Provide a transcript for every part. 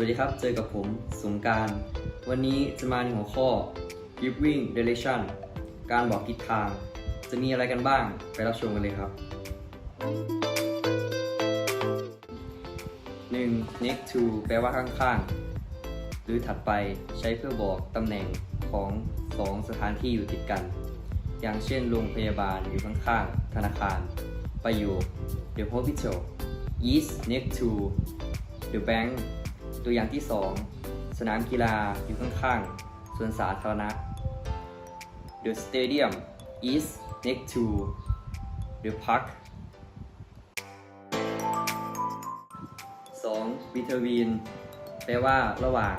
วัสดีครับ เจอกับผมสงการ วันนี้จะมาในหัวข้อ giving direction การบอกทิศทาง จะมีอะไรกันบ้าง ไปรับชมกันเลยครับ 1. next to แปลว่าข้างๆ หรือถัดไปใช้เพื่อบอกตำแหน่งของสองสถานที่อยู่ติดกัน อย่างเช่นโรงพยาบาลอยู่ข้างๆ ธนาคาร ประโยค The hospital is next to the bank ตัวอย่างที่ 2 สนามกีฬาอยู่ข้างๆสวนสาธารณะ The stadium is next to the park 2. between แปลว่าระหว่าง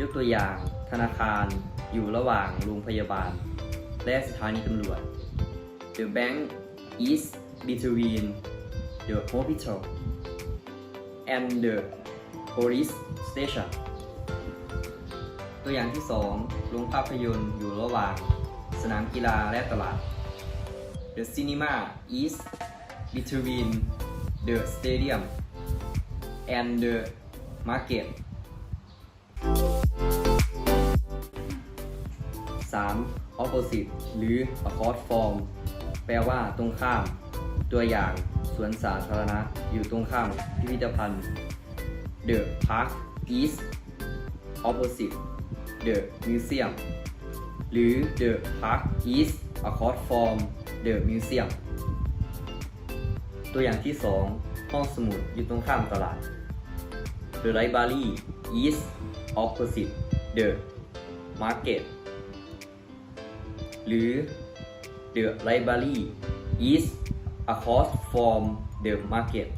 ยกตัวอย่าง ธนาคาร อยู่ระหว่างโรงพยาบาล และสถานีตำรวจ The bank is between the hospital and the police station ตัวอย่างที่ 2 โรงภาพยนตร์อยู่ระหว่าง สนามกีฬาและตลาด The cinema is between the stadium and the market 3. opposite หรือ across from แปลว่าตรงข้าม ตัวอย่างสวนสาธารณะอยู่ตรงข้ามพิพิธภัณฑ์ The park is opposite the museum หรือ The park is across from the museum ตัวอย่างที่ 2 ห้องสมุดอยู่ตรงข้ามตลาด The library is opposite the market หรือ The library is across from the market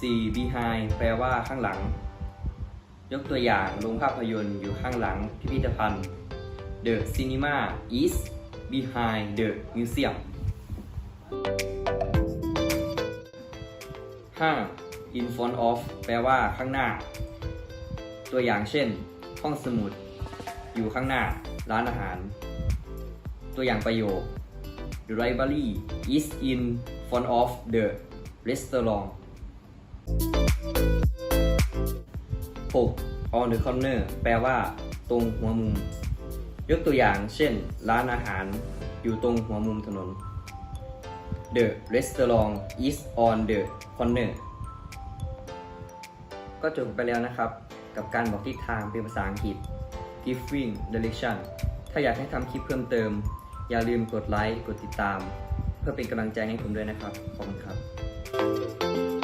4. behind แปลว่าข้างหลัง ยกตัวอย่างโรงภาพยนตร์อยู่ข้างหลังพิพิธภัณฑ์ The cinema is behind the museum 5. in front of แปลว่าข้างหน้า ตัวอย่างเช่น ห้องสมุด อยู่ข้างหน้า ร้านอาหาร ตัวอย่างประโยค The library is in front of the restaurant 6. on the corner แปลว่า ตรงหัวมุม ยกตัวอย่างเช่น ร้านอาหารอยู่ตรงหัวมุมถนน The restaurant is on the corner ก็จบไปแล้วนะครับ กับการบอกทิศทางเป็นภาษาอังกฤษ giving direction ถ้าอยากให้ทำคลิปเพิ่มเติม อย่าลืมกดไลค์ กดติดตาม เพื่อเป็นกำลังใจให้ผมด้วยนะครับ ขอบคุณครับ